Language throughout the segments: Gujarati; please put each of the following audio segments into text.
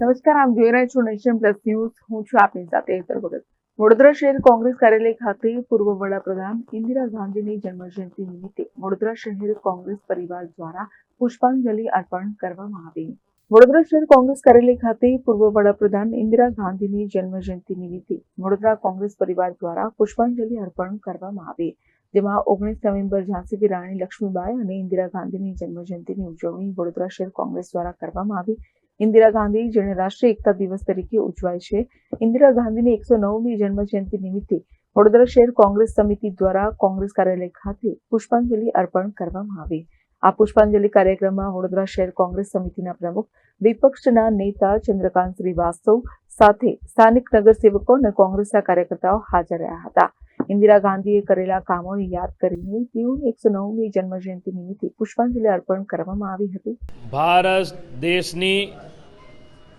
નમસ્કાર, આપ જોઈ રહ્યા છો નેશન પ્લસ ન્યૂઝ. હું છું આપની સાથે હેતર ભગત. વડોદરા શહેર કોંગ્રેસ કાર્યાલય ખાતે પૂર્વ વડાપ્રધાન ઇન્દિરા ગાંધીની જન્મજયંતિ નિમિત્તે વડોદરા શહેર કોંગ્રેસ પરિવાર દ્વારા પુષ્પાંજલિ અર્પણ કરવામાં આવી. વડોદરા શહેર કોંગ્રેસ કાર્યાલય ખાતે પૂર્વ વડાપ્રધાન ઇન્દિરા ગાંધીની જન્મજયંતિ નિમિત્તે વડોદરા કોંગ્રેસ પરિવાર દ્વારા પુષ્પાંજલિ અર્પણ કરવામાં આવી. જેમાં ઓગણીસ નવેમ્બર ઝાંસીથી રાણી લક્ષ્મીબાઈ અને ઇન્દિરા ગાંધીની જન્મજયંતિની ઉજવણી વડોદરા શહેર કોંગ્રેસ દ્વારા કરવામાં આવી. ઇન્દિરા ગાંધી જેને રાષ્ટ્રીય એકતા દિવસ તરીકે ઉજવાય છે. ઇન્દિરા ગાંધીની એકસો નવમી જન્મજયંતિ નિમિત્તે વડોદરા શહેર કોંગ્રેસ સમિતિ દ્વારા કોંગ્રેસ કાર્યાલય ખાતે પુષ્પાંજલિ અર્પણ કરવામાં આવી. આ પુષ્પાંજલિ કાર્યક્રમમાં વડોદરા શહેર કોંગ્રેસ સમિતિના પ્રમુખ, વિપક્ષના નેતા ચંદ્રકાંત શ્રીવાસ્તવ સાથે સ્થાનિક નગરસેવકો અને કોંગ્રેસના કાર્યકર્તાઓ હાજર રહ્યા હતા. ઇન્દિરા ગાંધીએ કરેલા કામોને યાદ કરીને તેઓની એકસો નવમી જન્મજયંતિ નિમિત્તે પુષ્પાંજલિ અર્પણ કરવામાં આવી હતી. ભારત દેશની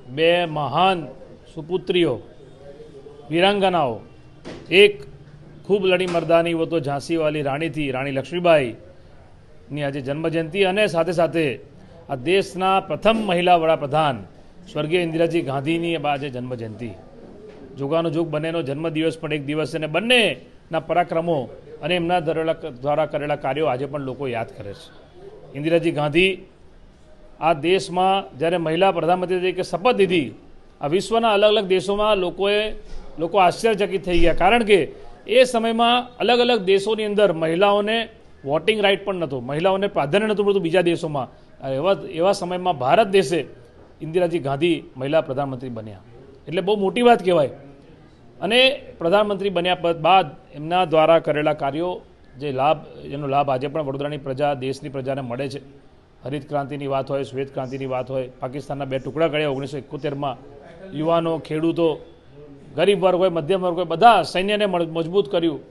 બે મહાન સુપુત્રીઓ, વીરાંગનાઓ, એક ખૂબ લડી મરદાની વો તો ઝાંસીવાલી રાણીથી, રાણી લક્ષ્મીબાઈની આજે જન્મજયંતિ અને સાથે સાથે આ દેશના પ્રથમ મહિલા વડાપ્રધાન સ્વર્ગીય ઇન્દિરાજી ગાંધીની આજે જન્મજયંતિ. જોગાનો જોગ બંનેનો જન્મદિવસ પણ એક દિવસ અને બંનેના પરાક્રમો અને એમના દ્વારા કરેલા કાર્યો આજે પણ લોકો યાદ કરે છે. ઇન્દિરાજી ગાંધી આ દેશમાં જ્યારે મહિલા પ્રધાનમંત્રી તરીકે શપથ લીધી, આ વિશ્વના અલગ અલગ દેશોમાં લોકોએ, લોકો આશ્ચર્યચકિત થઈ ગયા. કારણ કે એ સમયમાં અલગ અલગ દેશોની અંદર મહિલાઓને વોટિંગ રાઇટ પણ નહોતું, મહિલાઓને પ્રાધાન્ય નહોતું મળતું બીજા દેશોમાં. એવા એવા સમયમાં ભારત દેશે ઇન્દિરાજી ગાંધી મહિલા પ્રધાનમંત્રી બન્યા. એટલે બહુ મોટી વાત કહેવાય. અને પ્રધાનમંત્રી બન્યા બાદ એમના દ્વારા કરેલા કાર્યો, જે લાભ, એનો લાભ આજે પણ વડોદરાની પ્રજા, દેશની પ્રજાને મળે છે. હરિત ક્રાંતિની વાત હોય શ્વેત ક્રાંતિની વાત હોય પાકિસ્તાનના બે ટુકડા કર્યા ઓગણીસો એકોતેરમાં. યુવાનો ખેડૂતો ગરીબ વર્ગ હોય મધ્યમ વર્ગ હોય બધા સૈન્યને મજબૂત કર્યું.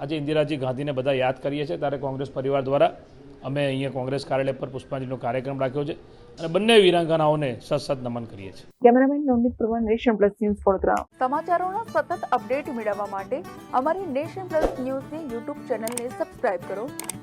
આજે ઇન્દિરાજી ગાંધીને બધા યાદ કરીએ છીએ ત્યારે કોંગ્રેસ પરિવાર દ્વારા અમે અહીંયા કોંગ્રેસ કાર્યાલય પર પુષ્પાંજલિનો કાર્યક્રમ રાખ્યો છે અને બંને વીરાંગનાઓને સત સત નમન કરીએ છીએ. કેમેરામેન નવનીત પ્રવાહ નેશન પ્લસ ન્યૂઝ વડોદરા. સમાચારોના સતત અપડેટ મેળવવા માટે અમારી નેશન પ્લસ ન્યૂઝની યુટ્યુબ ચેનલને સબસ્ક્રાઇબ કરો.